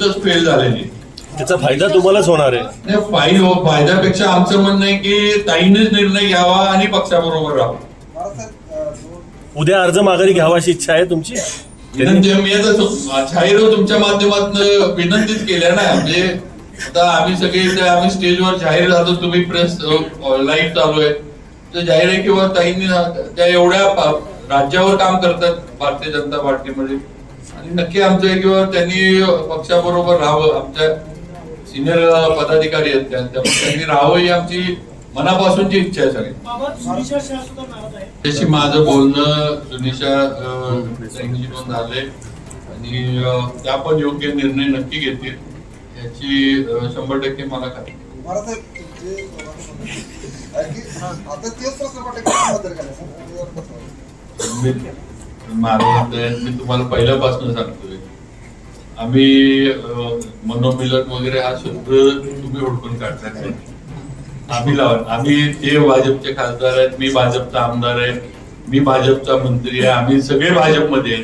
तिथंच फेल झालेली त्याचा फायदा तुम्हालाच होणार आहे. नाही फाई हो फायद्यापेक्षा आमचं म्हणणं आहे की ताईनेच निर्णय घ्यावा आणि पक्षाबरोबर राहावं. दोन उद्या अर्ज माघारी घ्यावा अशी इच्छा आहे तुमची? विनंती मी आता जाहीर तुमच्या माध्यमातून विनंतीच केल्या ना. म्हणजे आता आम्ही सगळे इथे आम्ही स्टेजवर जाहीर झालो तुम्ही प्रेस लाईव्ह चालू आहे. तर जाहीर आहे किंवा ताईंनी त्या एवढ्या पा- राज्यावर काम करतात भारतीय जनता पार्टीमध्ये. नक्की आमचं आहे किंवा त्यांनी पक्षाबरोबर राहावं. आमच्या सिनियर पदाधिकारी आहेत त्यांनी राहावं ही आमची मनापासूनची इच्छा आहे सगळी. त्याशी माझं बोलणं सुनिशा झालंय आणि त्या पण योग्य निर्णय नक्की घेतील. याची शंभर टक्के मला खात्री आता तेच प्रश्न मी तुम्हाला पहिल्यापासून सांगतोय. आम्ही मनोमिलन वगैरे हा शब्द तुम्ही ओळखून काढता आम्ही लावून आम्ही ते भाजपचे खासदार आहेत मी भाजपचा आमदार आहे मी भाजपचा मंत्री आहे आम्ही सगळे भाजपमध्ये आहे.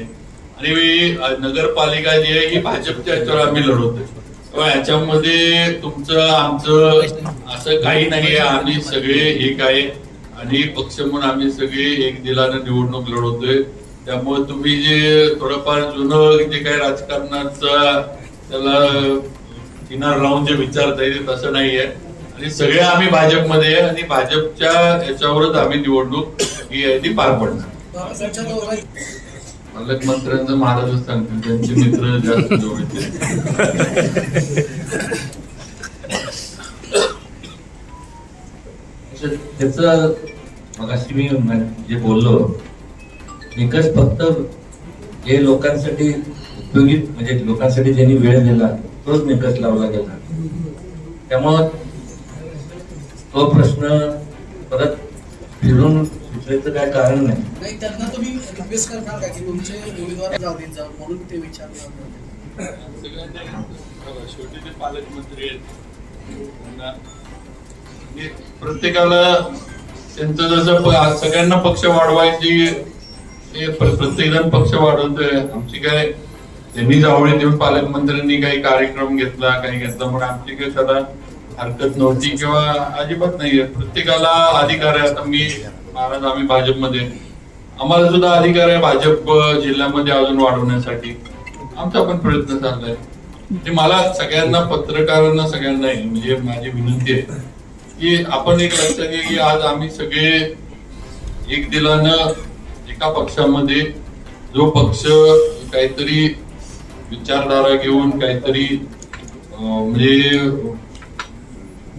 आणि नगरपालिका जी आहे ही भाजपच्या याच्यावर आम्ही लढवतोय. याच्यामध्ये तुमचं आमचं असं काही नाही आहे. आम्ही सगळे एक आहे. आणि पक्ष म्हणून आम्ही सगळे एक दिलानं निवडणूक लढवतोय. त्यामुळे तुम्ही जे थोडंफार जुनं जे काही राजकारणाचा त्याला किनार लावून जे विचारताय ते तसं नाहीये. आणि सगळे आम्ही भाजपमध्ये आणि भाजपच्या याच्यावरच आम्ही निवडणूक ही आहे ती पार पडणार. पालकमंत्र्यांचं महाराजच सांगतील त्यांचे मित्र जास्त जवळचे त्याच मग मी जे बोललो निकष फक्त जे लोकांसाठी उपयोगी म्हणजे लोकांसाठी ज्यांनी वेळ दिला तोच निकष लावला गेला. त्यामुळं तो प्रश्न परत फिरून सुचवायचं काय कारण नाही. नाही त्यांना तुम्ही रिक्वेस्ट करणार का की तुमचे उमेदवार जाऊ देत जा म्हणून ते शेवटी ते पालकमंत्री आहेत. त्यांना- म्हणजे प्रत्येकाला त्यांचं जसं प- सगळ्यांना पक्ष वाढवायची हे प्रत्येक जण पक्ष वाढवतोय. आमची काय त्यांनी जावळी देऊन पालकमंत्र्यांनी काही कार्यक्रम घेतला काही घेतला म्हणून आमची काही सदा हरकत नव्हती किंवा अजिबात नाहीये. प्रत्येकाला अधिकार आहे. आता मी महाराज आम्ही भाजपमध्ये. आम्हाला सुद्धा अधिकार आहे भाजप जिल्ह्यामध्ये अजून वाढवण्यासाठी. आमचा पण प्रयत्न चाललाय. म्हणजे मला सगळ्यांना पत्रकारांना सगळ्यांना म्हणजे माझी विनंती आहे की आपण एक लक्षात घ्या की आज आम्ही सगळे एक दिलानं एका पक्षामध्ये जो पक्ष काहीतरी विचारधारा घेऊन काहीतरी म्हणजे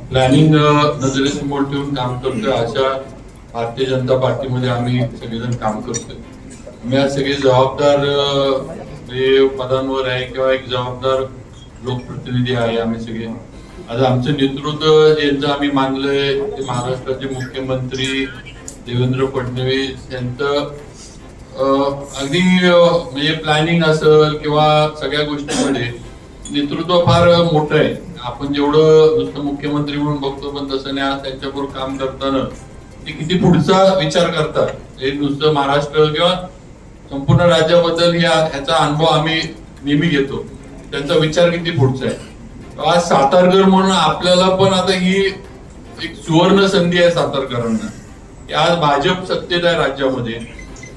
प्लॅनिंग नजरेसमोर ठेवून काम करतोय अशा भारतीय जनता पार्टीमध्ये आम्ही सगळेजण काम करतोय. आम्ही आज सगळे जबाबदार पदांवर आहे किंवा एक जबाबदार लोकप्रतिनिधी आहे आम्ही सगळे. आज आमचं नेतृत्व ज्यांचं आम्ही मानलंय ते महाराष्ट्राचे मुख्यमंत्री देवेंद्र फडणवीस यांचं अगदी म्हणजे प्लॅनिंग असेल किंवा सगळ्या गोष्टीमध्ये नेतृत्व फार मोठं आहे. आपण जेवढं नुसतं मुख्यमंत्री म्हणून बघतो पण तसं नाही. आज त्यांच्याबरोबर काम करताना ते किती पुढचा विचार करतात. हे नुसतं महाराष्ट्र किंवा संपूर्ण राज्याबद्दल या ह्याचा अनुभव आम्ही नेहमी घेतो. त्यांचा विचार किती पुढचा आहे. आज सातारकर म्हणून आपल्याला पण आता ही एक सुवर्ण संधी आहे सातारकरांना. आज भाजप सत्तेत आहे राज्यामध्ये.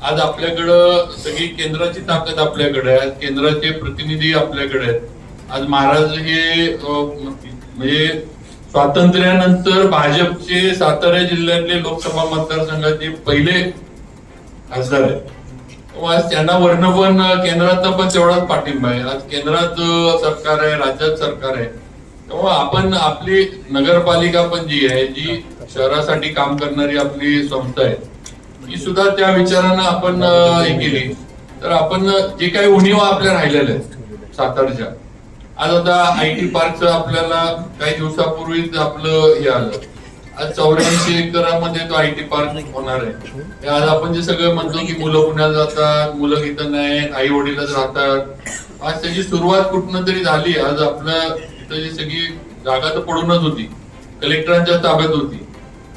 आज आपल्याकडं सगळी केंद्राची ताकद आपल्याकडे आहे. केंद्राचे प्रतिनिधी आपल्याकडे आहेत. आज महाराज हे म्हणजे स्वातंत्र्यानंतर भाजपचे सातारा जिल्ह्यातले लोकसभा मतदारसंघाचे पहिले खासदार आहेत. हो, आज त्यांना वर्ण पण केंद्रात पण तेवढाच पाठिंबा आहे. आज केंद्रात सरकार आहे राज्यात सरकार आहे. तेव्हा आपण आपली नगरपालिका पण जी आहे जी शहरासाठी काम करणारी आपली संस्था आहे ही सुद्धा त्या विचारानं आपण हे केली. तर आपण जे काही उणीवा आपल्या राहिलेल्या आहेत सातारच्या. आज आता आय टी पार्कचं आपल्याला काही दिवसापूर्वीच आपलं हे आलं. आज चौऱ्याऐंशी एकरामध्ये तो आय टी पार्क होणार आहे. आज आपण जे सगळं म्हणतो की मुलं पुण्यात जातात मुलं इथं नाही आई वडीलच राहतात. आज त्याची सुरुवात कुठनं तरी झाली. आज आपलं इथं सगळी जागा तर पडूनच होती. कलेक्टरांच्या ताब्यात होती.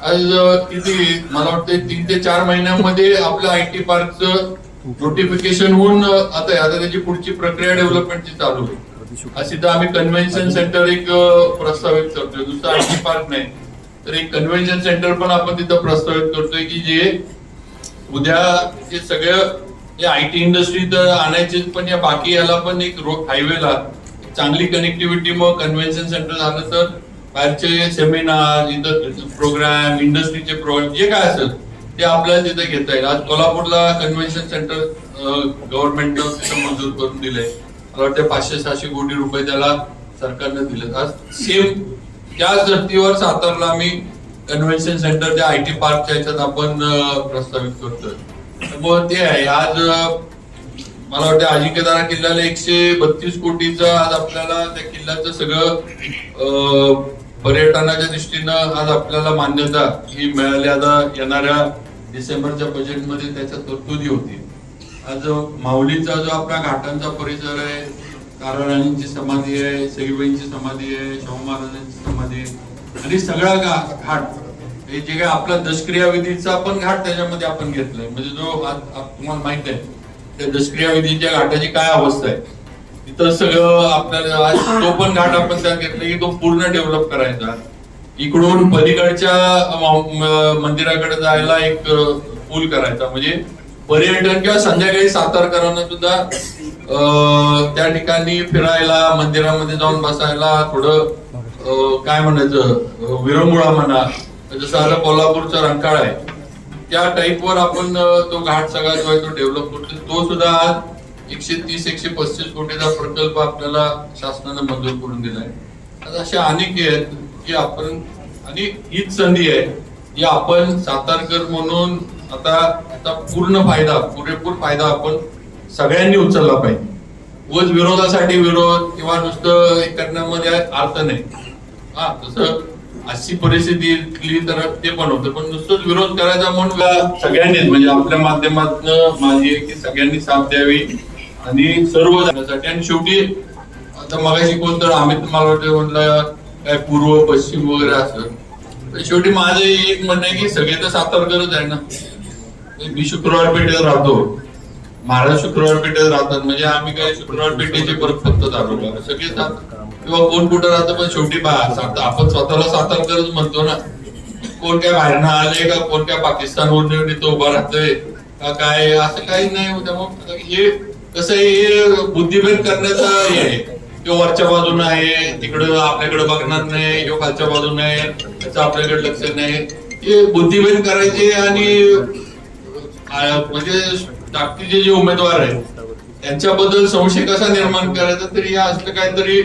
आज किती मला वाटतं तीन ते चार महिन्यामध्ये आपलं आय टी पार्कचं नोटिफिकेशन होऊन आता आता त्याची पुढची प्रक्रिया डेव्हलपमेंटची चालू आहे. अशी तर आम्ही कन्व्हेन्शन सेंटर एक प्रस्तावित करतोय. दुसरा आय टी पार्क नाही. तर एक कन्व्हेन्शन सेंटर पण आपण तिथं प्रस्तावित करतोय की जे उद्या हे सगळं या आय टी इंडस्ट्री तर आणायचे पण या बाकी याला पण एक रोड हायवेला चांगली कनेक्टिव्हिटी मग कन्व्हेन्शन सेंटर झालं तर बाहेरचे सेमिनार इथं प्रोग्राम इंडस्ट्रीचे प्रोग्राम जे काय असेल ते आपल्याला तिथे घेता येईल. आज कोल्हापूरला कन्व्हेन्शन सेंटर गव्हर्नमेंटनं तिथं मंजूर करून दिले मला वाटतं पाचशे सहाशे कोटी रुपये त्याला सरकारने दिले आज सेम त्याच धर्तीवर सातारला आम्ही कन्व्हेन्शन सेंटर त्या आय टी पार्कच्या ह्याच्यात आपण प्रस्तावित करतोय. मग ते आहे. आज मला वाटतं अजिंक्यदारा किल्ल्याला एकशे बत्तीस कोटीचा आज आपल्याला त्या किल्ल्याचं सगळं पर्यटनाच्या दृष्टीनं आज आपल्याला मान्यता ही मिळाली. आता येणाऱ्या डिसेंबरच्या बजेटमध्ये त्याच्या तरतुदी होती आज माऊलीचा जो आपला घाटांचा परिसर आहे ताराराणींची समाधी आहे सईबाईंची समाधी आहे शाहू महाराजांची समाधी आहे आणि सगळा घाट. हे जे काय आपला दशक्रियाविधीचा पण घाट त्याच्यामध्ये आपण घेतलाय. म्हणजे जो आज तुम्हाला माहीत आहे त्या दशक्रिया विधीच्या घाटाची काय अवस्था आहे? तिथं सगळं आपल्याला आज तो पण घाट आपण त्यात घेतला की तो पूर्ण डेव्हलप करायचा. इकडून पलीकडच्या मंदिराकडे जायला एक पूल करायचा. म्हणजे पर्यटन किंवा संध्याकाळी सातारकरांना सुद्धा त्या ठिकाणी फिरायला मंदिरामध्ये जाऊन बसायला थोडं काय म्हणायचं विरंगुळा म्हणा जसं आता कोल्हापूरचा रंकाळ आहे. त्या टाईपवर आपण तो घाट सगळा जो आहे तो डेव्हलप करतो तो सुद्धा आज एकशे तीस एकशे पस्तीस कोटीचा प्रकल्प आपल्याला शासनानं मंजूर करून दिलाय आता अशा अनेक आहेत की आपण आणि हीच संधी आहे जी आपण सातारकर म्हणून आता आता पूर्ण फायदा पुरेपूर फायदा आपण सगळ्यांनी उचलला पाहिजे. उगाच विरोधासाठी विरोध किंवा नुसतं हे करण्यामध्ये अर्थ नाही. हा तसं अशी परिस्थिती इथली तर ते पण होतं. पण नुसतंच विरोध करायचा म्हणून सगळ्यांनीच. म्हणजे आपल्या माध्यमातून माझी आहे की सगळ्यांनी साथ द्यावी आणि सर्व जाण्यासाठी. आणि शेवटी आता मगाशी कोण तर आम्ही मला वाटतं म्हटलं काय पूर्व पश्चिम वगैरे असं. तर शेवटी माझं एक म्हणणं आहे की सगळे तर सातारकरच आहे ना. मी शुक्रवार पेठेत राहतो. महाराज शुक्रवार पेठेत राहतात. म्हणजे आम्ही काय शुक्रवार पेठेचे परत फक्त चालू सगळे सात किंवा कोण कुठं राहतं पण शेवटी बा आपण स्वतःला सातारकरच म्हणतो ना कोण काय बाहेरनं आले का कोण काय पाकिस्तानवरून येऊन इथं उभा राहतोय का काय असं काही नाही त्यामुळे हे कसं आहे हे बुद्धिभेद करण्याचा हे आहे. तो वरच्या बाजून आहे तिकडं आपल्याकडे बघणार नाही किंवा खालच्या बाजून आहे त्याचं आपल्याकडे लक्ष नाही. हे बुद्धिभेद करायचे आणि म्हणजे ताकदीचे जे उमेदवार आहेत त्यांच्याबद्दल संशय कसा निर्माण करायचा तरी या असलं काहीतरी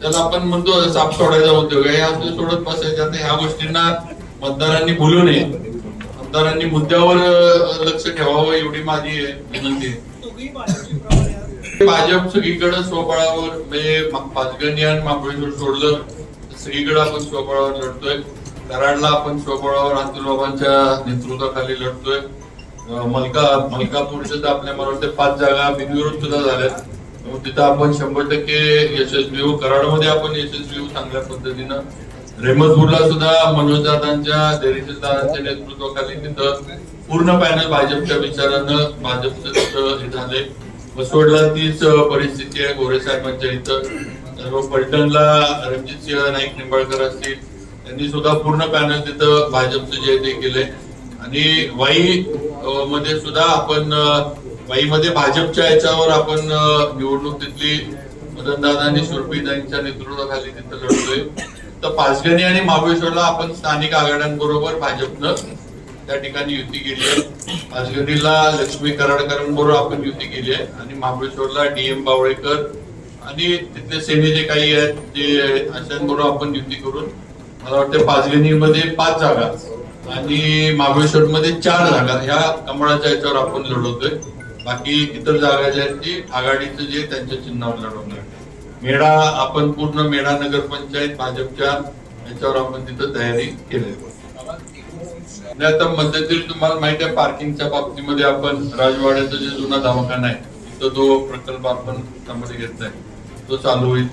ज्याला आपण म्हणतो साप सोडायचा उद्योग आहे. हे सोडत बसायचं आता ह्या गोष्टींना मतदारांनी भुलू नये. मतदारांनी मुद्द्यावर लक्ष ठेवावं एवढी माझी विनंती आहे. भाजप सगळीकडे स्वबळावर म्हणजे पाचगणी आणि महाबळेश्वर सोडलं सगळीकडे आपण स्वबळावर लढतोय. कराडला आपण स्वबळावर अतुल बाबांच्या नेतृत्वाखाली लढतोय. मलका मलकापूरच्या आपल्या मला वाटतं पाच जागा बिनविरोध सुद्धा झाल्या मग तिथं आपण शंभर टक्के यशस्वी होऊ. कराडमध्ये आपण यशस्वी होऊ चांगल्या पद्धतीनं. रेमसपूरला सुद्धा मनोजदादांच्या देरीदादांच्या नेतृत्वाखाली तिथं पूर्ण पॅनल भाजपच्या विचारानं भाजपचं तिथं हे झाले वसवडला तीच परिस्थिती आहे गोरे साहेबांच्या इथं. पलटणला रणजित सिंह नाईक निंबाळकर असतील त्यांनी सुद्धा पूर्ण पॅनल तिथं भाजपचं जे ते केलंय. आणि वाई मध्ये सुद्धा आपण अ, भाजपच्या याच्यावर आपण निवडणूक तिथली मदनदादा आणि सुरपीदांच्या नेतृत्वाखाली तिथं लढतोय. तर पाचगणी आणि महाबळेश्वरला आपण स्थानिक आघाड्यांबरोबर भाजपनं त्या ठिकाणी युती केली आहे. पाचगणीला लक्ष्मी कराडकरांबरोबर आपण युती केली आहे. आणि महाबळेश्वरला डीएम बावळेकर आणि तिथले सेने जे काही आहेत ते अशांबरोबर आपण युती करून मला वाटतं पाचगणीमध्ये पाच जागा आणि महाबळेश्वर मध्ये चार जागा ह्या कमळाच्या याच्यावर आपण लढवतोय. बाकी इतर जागा ज्या आहेत ती आघाडीचं जे त्यांच्या चिन्हावर लढवणार मेढा आपण पूर्ण मेढा नगरपंचायत भाजपच्या याच्यावर आपण तिथं तयारी केली नाही आता मध्यंतरी तुम्हाला माहिती आहे पार्किंगच्या बाबतीमध्ये आपण राजवाड्याचा जे जुना दवाखाना आहे तिथं तो प्रकल्प आपण त्यामध्ये घेतलाय तो चालू होईल.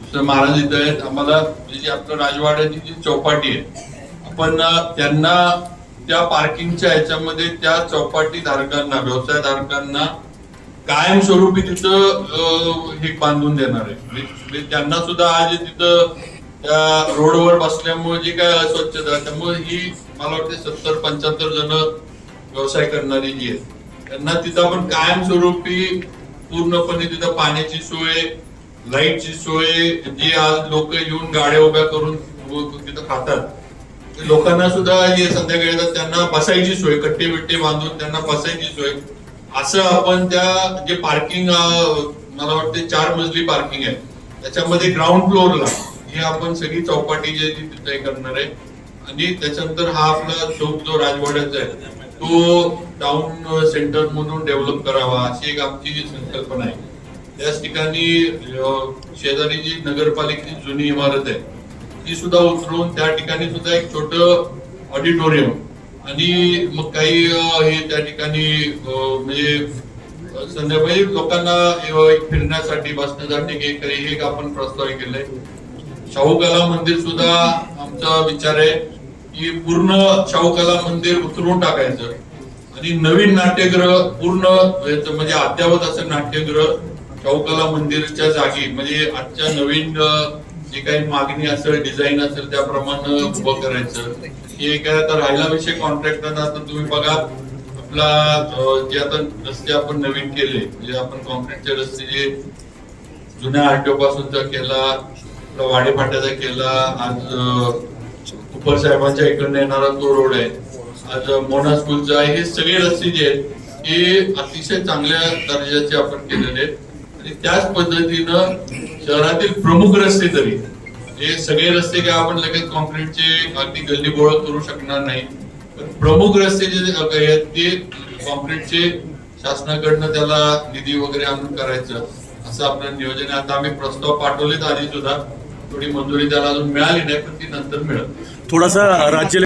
दुसरं महाराज इथं आहेत आम्हाला जी आपलं राजवाड्याची जी चौपाटी आहे आपण त्यांना त्या पार्किंगच्या ह्याच्यामध्ये त्या चौपाटी धारकांना व्यवसाय धारकांना कायमस्वरूपी तिथं हे बांधून देणार आहे. म्हणजे, म्हणजे- त्यांना सुद्धा आज तिथं त्या रोडवर बसल्यामुळे जी काय अस्वच्छता त्यामुळे ही मला वाटते सत्तर पंच्याहत्तर जण व्यवसाय करणारी जी आहेत त्यांना तिथं आपण कायमस्वरूपी पूर्णपणे तिथं पाण्याची सोय लाईटची सोय जी आज लोक येऊन गाड्या उभ्या करून तिथं खातात लोकांना सुद्धा जे संध्याकाळी येतात त्यांना बसायची सोय कट्टे बिट्टे बांधून त्यांना बसायची सोय. असं आपण त्या जे पार्किंग मला वाटते चार मजली पार्किंग आहे त्याच्यामध्ये ग्राउंड फ्लोअरला हे आपण सगळी चौपाटी जी आहे तिथे करणार आहे. आणि त्याच्यानंतर हा आपला चौक जो राजवाड्याचा आहे तो टाउन सेंटर म्हणून डेव्हलप करावा अशी एक आमची जी संकल्पना आहे. त्याच ठिकाणी शेजारी जी नगरपालिकेची जुनी इमारत आहे ती सुद्धा उचलून त्या ठिकाणी सुद्धा एक छोट ऑडिटोरियम. आणि मग काही हे त्या ठिकाणी म्हणजे संध्याकाळी लोकांना फिरण्यासाठी बसण्यासाठी हे एक आपण प्रस्ताव केलंय शाहू कला मंदिर सुद्धा आमचा विचार आहे की पूर्ण शाहू कला मंदिर उतरून टाकायचं. आणि नवीन नाट्यगृह पूर्ण म्हणजे अद्यावत असं नाट्यगृह शाहू कला मंदिरच्या जागी म्हणजे आजच्या नवीन जे काही मागणी असेल डिझाईन असेल त्याप्रमाणे उभं करायचं. हे काय आता राहिला विषय कॉन्ट्रॅक्ट आता तुम्ही बघा आपला जे आता रस्ते आपण नवीन केले म्हणजे आपण कॉन्क्रीटचे रस्ते जे जुन्या आरटीओ पासूनचा केला वाडेफाट्याचा केला आज उपर साहेबांच्या इकडनं येणारा तो रोड आहे आज मोना स्कूलचा आहे हे सगळे रस्ते जे आहेत हे अतिशय चांगल्या दर्जाचे आपण केलेले आहेत. आणि त्याच पद्धतीनं शहरातील प्रमुख रस्ते तरी हे सगळे रस्ते काय आपण लगेच कॉन्क्रीटचे अगदी गल्ली बोळ करू शकणार नाही पण प्रमुख रस्ते जे आहेत ते कॉन्क्रीटचे शासनाकडनं त्याला निधी वगैरे आणून करायचं असं आपलं नियोजन आहे. आता आम्ही प्रस्ताव पाठवलेत आधी सुद्धा थोडी मंजुरी त्याला अजून मिळाली नाही पण ती नंतर मिळत थोडासा राज्य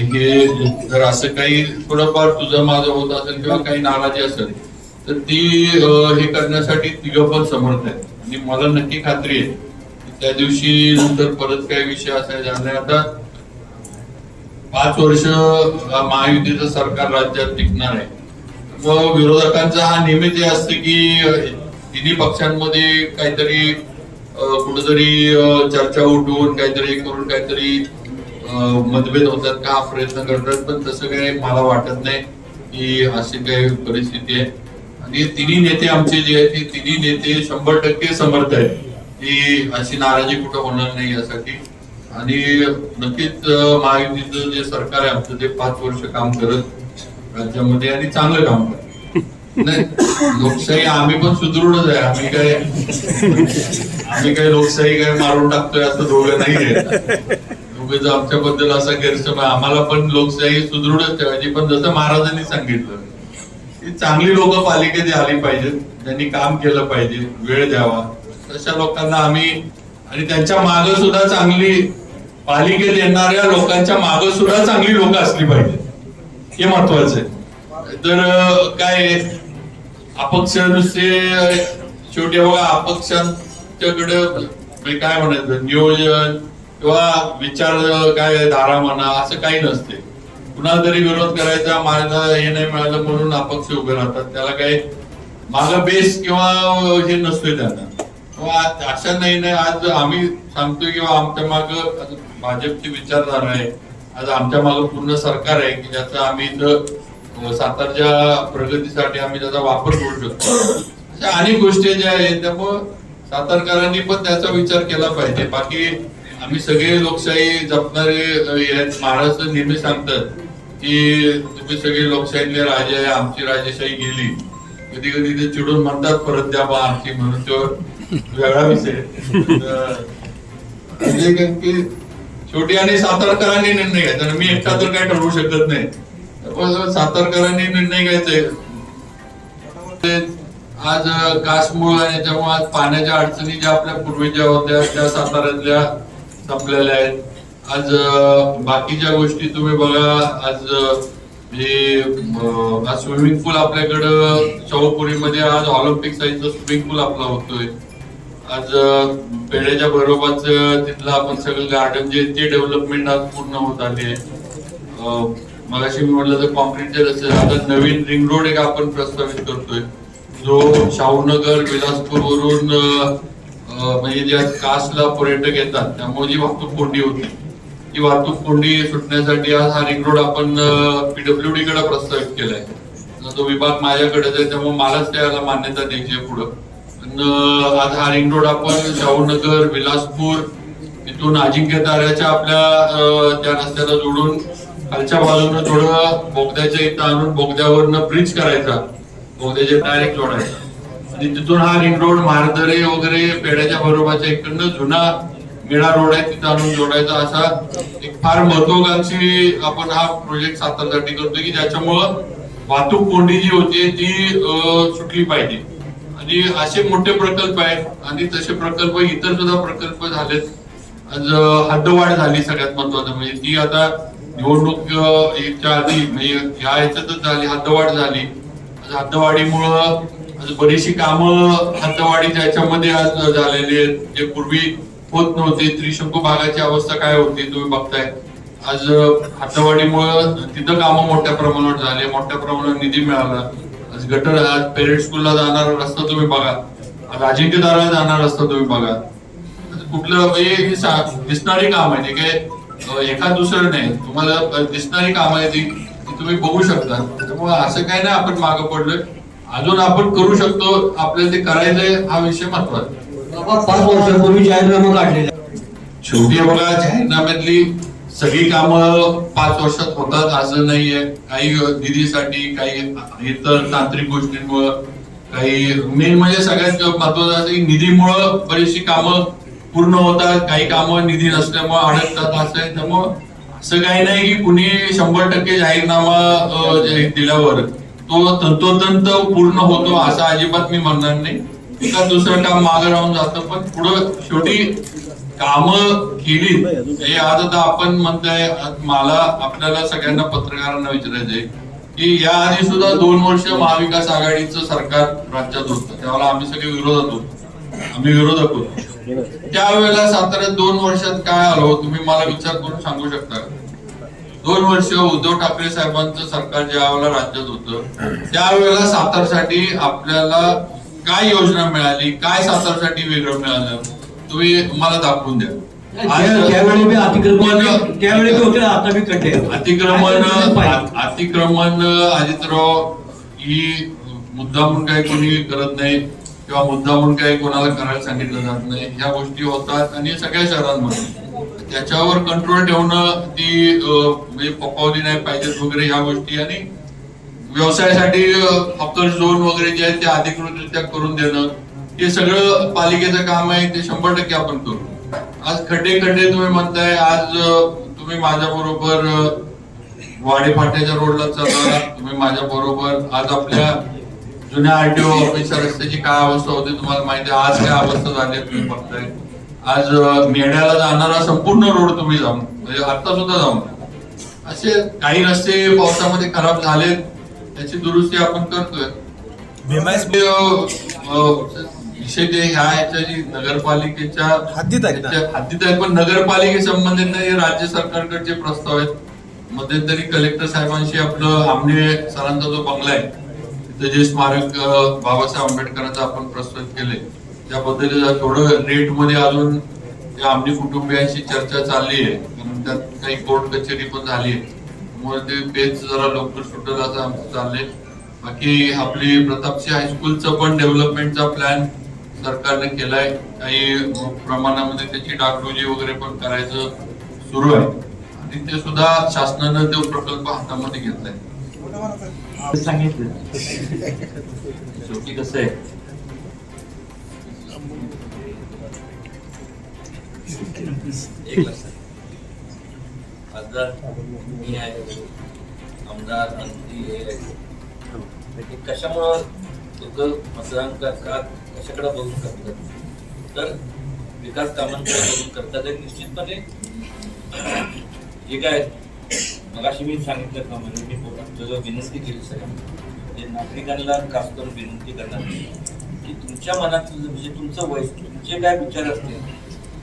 जर असं काही थोडंफार तुझं माझं होत असेल किंवा काही नाराजी असेल तर ती हे करण्यासाठी तिघं पण समर्थ आहेत. आणि मला नक्की खात्री आहे त्या दिवशी नंतर परत काही विषय असायचा आणि आता पाच वर्ष महायुतीचं सरकार राज्यात टिकणार आहे. व विरोधकांचा हा नेहमीच ते असतं की तिन्ही पक्षांमध्ये काहीतरी अं, कुठेतरी चर्चा उठवून काहीतरी करून काहीतरी मतभेद होतात का हा प्रयत्न करतात. पण तसं काही मला वाटत नाही की अशी काही परिस्थिती आहे. आणि हे तिन्ही नेते आमचे जे आहेत ते तिन्ही नेते शंभर टक्के समर्थ आहेत. की अशी नाराजी कुठं होणार नाही यासाठी. आणि नक्कीच महायुतीचं जे सरकार आहे आमचं ते पाच वर्ष काम करत राज्यामध्ये आणि चांगलं काम करत. नाही लोकशाही आम्ही पण सुदृढच आहे. आम्ही काय आम्ही काय लोकशाही काय मारून टाकतोय असं दोघं नाहीये उगाच आमच्याबद्दल असा गैरसमज आम्हाला पण लोकशाही सुदृढच ठेवायची पण जसं महाराजांनी सांगितलं. चांगली लोक पालिकेत आली पाहिजेत. त्यांनी काम केलं पाहिजे. वेळ द्यावा. तशा लोकांना आम्ही आणि त्यांच्या माग सुद्धा चांगली पालिकेत येणाऱ्या लोकांच्या माग सुद्धा चांगली लोक असली पाहिजेत. हे महत्वाचं आहे. तर काय अपक्ष नुसते शेवटी बघा अपक्षांच्याकडे म्हणजे काय म्हणायचं? नियोजन किंवा विचार काय धारा म्हणा असं काही नसते. कुणाला तरी विरोध करायचा माझा हे नाही मिळालं म्हणून अपक्ष उभे राहतात. त्याला काही माग बेस किंवा हे नसतोय त्यांना. किंवा अशा नाही नाही आज आम्ही सांगतोय किंवा आमच्या माग भाजपची विचारधारा आहे. आज आमच्या माग पूर्ण सरकार आहे की ज्याचा आम्ही सातारच्या प्रगतीसाठी आम्ही त्याचा वापर करू शकतो. अशा अनेक गोष्टी ज्या आहेत त्यामुळं सातारकरांनी पण त्याचा विचार केला पाहिजे. बाकी आम्ही सगळे लोकशाही जपणारे महाराष्ट्र नेहमी सांगतात की तुम्ही सगळे लोकशाहीतले राजे आहे आमची राजेशाही गेली. कधी कधी ते चिडून म्हणतात परत द्या बा आमची म्हणून तो वेगळा विषय. की शेवटी आणि सातारकरांनी निर्णय घ्यायचा. आणि मी एकटा तर काय ठरवू शकत नाही. सातारकरांनी निर्णय घ्यायचे आज कासमूळ आणि त्यामुळे आज पाण्याच्या अडचणी ज्या आपल्या पूर्वीच्या होत्या त्या साताऱ्यातल्या संपलेल्या आहेत. आज बाकीच्या गोष्टी तुम्ही बघा. आज जे आज स्विमिंग पूल आपल्याकडं शाहूपुरीमध्ये आज ऑलिम्पिक साईजचा स्विमिंग पूल आपला होतोय. आज पेड्याच्या पेढ्याच्या बरोबरच तिथलं आपण सगळं गार्डन जे ते डेव्हलपमेंट आज पूर्ण होत आली आहे. अं, मगाशी मी म्हटलं तर कॉन्क्रीटचे रस्ते आता नवीन रिंग रोड एक आपण प्रस्तावित करतोय. जो शाहूनगर विलासपूर वरून म्हणजे ज्या कासला पर्यटक येतात त्यामुळे जी वाहतूक कोंडी होती. ती वाहतूक कोंडी सुटण्यासाठी आज हा रिंग रोड आपण पीडब्ल्यूडी कडे प्रस्तावित केलाय. तो विभाग माझ्याकडेच आहे त्यामुळे मलाच त्याला मान्यता द्यायची पुढं. पण आज हा रिंग रोड आपण शाहूनगर विलासपूर इथून अजिंक्य ताऱ्याच्या आपल्या त्या रस्त्याला जोडून खालच्या बाजूनं थोडं बोगद्याच्या इथं आणून बोगद्यावरनं ब्रिज करायचा. बोगद्याच्या डायरेक्ट जोडायचा. आणि तिथून हा रिंग रोड महारदरे वगैरे पेड्याच्या बरोबरच्या इकडनं जुना मिळा रोड आहे तिथं आणून जोडायचा असा एक फार महत्वाकांक्षी आपण हा प्रोजेक्ट सातारसाठी करतोय की ज्याच्यामुळं वाहतूक कोंडी जी होती ती सुटली पाहिजे. आणि असे मोठे प्रकल्प आहेत आणि तसे प्रकल्प इतर सुद्धा प्रकल्प झालेत. आज हद्दवाढ झाली सगळ्यात महत्वाचं म्हणजे ती आता निवडणूक याच्या आधी म्हणजे ह्या ह्याच्यातच झाली हद्दवाढ झाली. हद्दवाढीमुळं बरीचशी कामं हद्दवाढीच्या ह्याच्यामध्ये आज झालेली आहेत. जे पूर्वी होत नव्हते. त्रिशंकू भागाची अवस्था काय होती तुम्ही बघताय? आज हद्दवाढीमुळं तिथं कामं मोठ्या प्रमाणावर झाले. मोठ्या प्रमाणावर निधी मिळाला. आज गटर आज पेरेंट स्कूलला जाणारा रस्ता तुम्ही बघा. आज अजिंक्यदाराला जाणार रस्ता तुम्ही बघा. कुठलं म्हणजे दिसणारी काम आहे ते काय एखाद दुसरं नाही. तुम्हाला दिसणारी काम आहे ती ती तुम्ही बघू शकता. त्यामुळे असं काय नाही आपण मागं पडलोय. अजून आपण करू शकतो. आपल्याला ते करायचंय हा विषय महत्त्वाचा पाच वर्षापूर्वी जाहीरनामा काढलेला. शेवटी बघा जाहीरनाम्यातली सगळी कामं पाच वर्षात होतात असं नाहीये. काही निधीसाठी काही इतर तांत्रिक गोष्टींमुळं काही मेन म्हणजे सगळ्यात महत्वाचं असं की निधीमुळं बरीचशी कामं पूर्ण होतात. काही कामं निधी नसल्यामुळे अडकतात असं आहे. त्यामुळं असं काही नाही की कुणी शंभर टक्के जाहीरनामा दिल्यावर तो तंतोतंत पूर्ण होतो असं अजिबात मी म्हणणार नाही. एका दुसरं काम मागे राहून जातं पण पुढं शेवटी काम केली हे आज आता आपण म्हणताय मला आपल्याला सगळ्यांना पत्रकारांना विचारायचंय की या आधी सुद्धा दोन वर्ष महाविकास आघाडीचं सरकार राज्यात होतं. त्यावेळेला आम्ही सगळे विरोधात होतो. आम्ही विरोधक होतो. त्यावेळेला साताऱ्यात दोन वर्षात काय आलो हो, तुम्ही मला विचार करून सांगू शकता दोन वर्ष उद्धव ठाकरे साहेबांचं सरकार ज्या वेळेला राज्यात होतं त्यावेळेला सातारसाठी आपल्याला काय योजना मिळाली? काय सातारसाठी वेगळं मिळालं? तुम्ही मला दाखवून द्या. त्या- त्यावेळी मी अतिक्रमण पण- त्यावेळी मी होते आता मी कटे अतिक्रमण अतिक्रमण अजितराव ही मुद्दा म्हणून काही कोणी करत नाही किंवा मुद्दा म्हणून काही कोणाला करायला सांगितलं जात नाही. ह्या गोष्टी होतात आणि सगळ्या शहरांमध्ये. त्याच्यावर कंट्रोल ठेवणं ती म्हणजे पपावली नाही पाहिजेत वगैरे ह्या गोष्टी. आणि व्यवसायासाठी हक्कर झोन वगैरे जे आहेत ते अधिकृतरित्या करून देणं हे सगळं पालिकेचं काम आहे ते शंभर टक्के आपण करू. आज खड्डे खड्डे तुम्ही म्हणताय आज तुम्ही माझ्या बरोबर वाडे फाट्याच्या रोडला चालला तुम्ही माझ्या बरोबर आज आपल्या जुन्या आरटीओ ऑफिसच्या रस्त्याची काय अवस्था होती तुम्हाला माहिती आहे आज काय अवस्था झाली तुम्ही बघताय. आज मेढ्याला जाणारा संपूर्ण रोड तुम्ही जाऊन म्हणजे आता सुद्धा जाऊन. असे काही रस्ते पावसामध्ये खराब झालेत त्याची दुरुस्ती आपण करतोय. विषय ते ह्या ह्याच्या जी नगरपालिकेच्या हद्दीत हद्दीत आहेत पण नगरपालिके संबंधित राज्य सरकारकडचे प्रस्ताव आहेत. मध्यंतरी कलेक्टर साहेबांशी आपलं आमने सरांचा जो बंगला आहे तिथे जे स्मारक बाबासाहेब आंबेडकरांचं आपण प्रस्तुत केले. त्या पद्धतीचा थोडं रेटमध्ये अजून आमने कुटुंबियांशी चर्चा चालली आहे. कारण त्यात काही कोर्ट कचेरी पण झाली आहे. त्यामुळे ते पेज जरा लवकर सुटेल असं आमचं चाललंय. बाकी आपली प्रतापशी हायस्कूलचं पण डेव्हलपमेंटचा प्लॅन सरकारने केलाय. काही प्रमाणामध्ये त्याची डागडुजी वगैरे पण करायचं सुरू आहे. आणि ते सुद्धा शासनानं तो प्रकल्प हातामध्ये घेतलाय. सांगितलं. शेवटी कसं आहे? एक लक्षात खासदार मी आहे. आमदार मंत्री हे आहे. म्हणजे कशामुळं लोक मतदान करतात? कशाकडे बघून करतात? तर विकास कामांकडे बघून करतात. आणि निश्चितपणे जे काय मगाशी मी सांगितलं का म्हणजे मी तुझं विनंती केली सगळ्यांना म्हणजे नागरिकांना खास करून विनंती करणार की तुमच्या मनात म्हणजे तुमचं वय तुमचे काय विचार असतील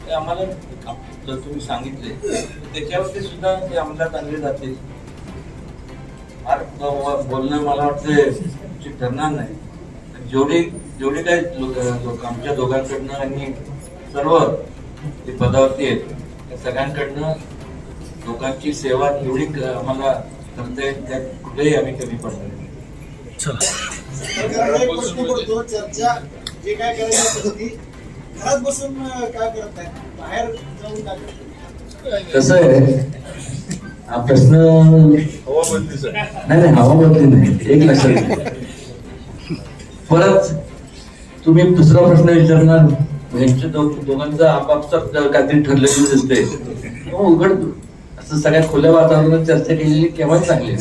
ते आम्हाला जर तुम्ही सांगितले त्याच्यावरती सुद्धा ते अंमलात आणले ब- बोलणं मला वाटतं उचित ठरणार नाही. जेवढे जेवढे काही लोक आमच्या दोघांकडनं आणि सर्व जे पदावरती आहेत त्या सगळ्यांकडनं लोकांची सेवा एवढी क- आम्हाला करता येईल त्यात कुठेही आम्ही कमी पडणार चर्चा जे काय करायची घरात बसून काय करत नाही बाहेर जाऊन काय करतात? कसं आहे हा प्रश्न नाही नाही हवा बदली नाही. एक लक्षात. परत तुम्ही दुसरा प्रश्न विचारणार. यांच्या दो- दोघांचं आपापसात काहीतरी ठरलेलं दिसतंय. मग उघड असं सगळ्या खुल्या वातावरणात चर्चा केलेली केव्हाच चांगली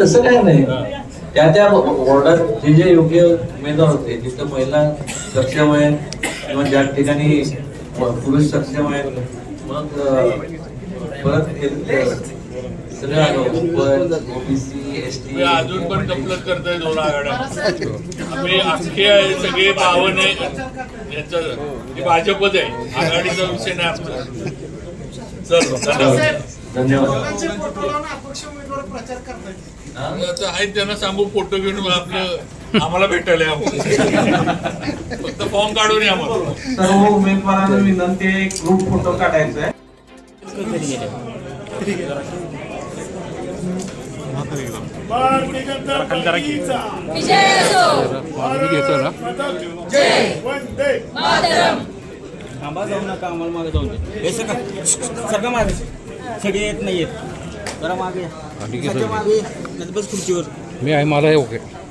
तसं काय नाही. त्या त्या वॉर्डात जे जे योग्य उमेदवार होते जिथं महिला सक्षम आहेत किंवा ज्या ठिकाणी पुरुष सक्षम आहेत मग परत ओबीसी एस टी अजून पण कंप्लेंट करतोय दोन आघाड्या. आम्ही अख्खे आहे सगळे बावन आहे. याचं हे भाजपच आहे. आघाडीचा विषय नाही आपला चल धन्यवाद. धन्यवाद दोघांचे फोटो लावून अपक्ष उमेदवार प्रचार करतात हा? आता आहे त्यांना सांगू फोटो घेऊन आपलं आम्हाला भेटायला फक्त फॉर्म काढून या सर्व उमेदवारांना विनंती आहे ग्रुप फोटो काढायचा आहे. भारतीय जनता पार्टीचा विजय असो. भारत माता की जय वंदे थांबा जाऊ नका आम्हाला मागे जाऊन दे हे सका सरका मागे. सगळे येत नाही येत जरा मागे मी आहे मला ओके.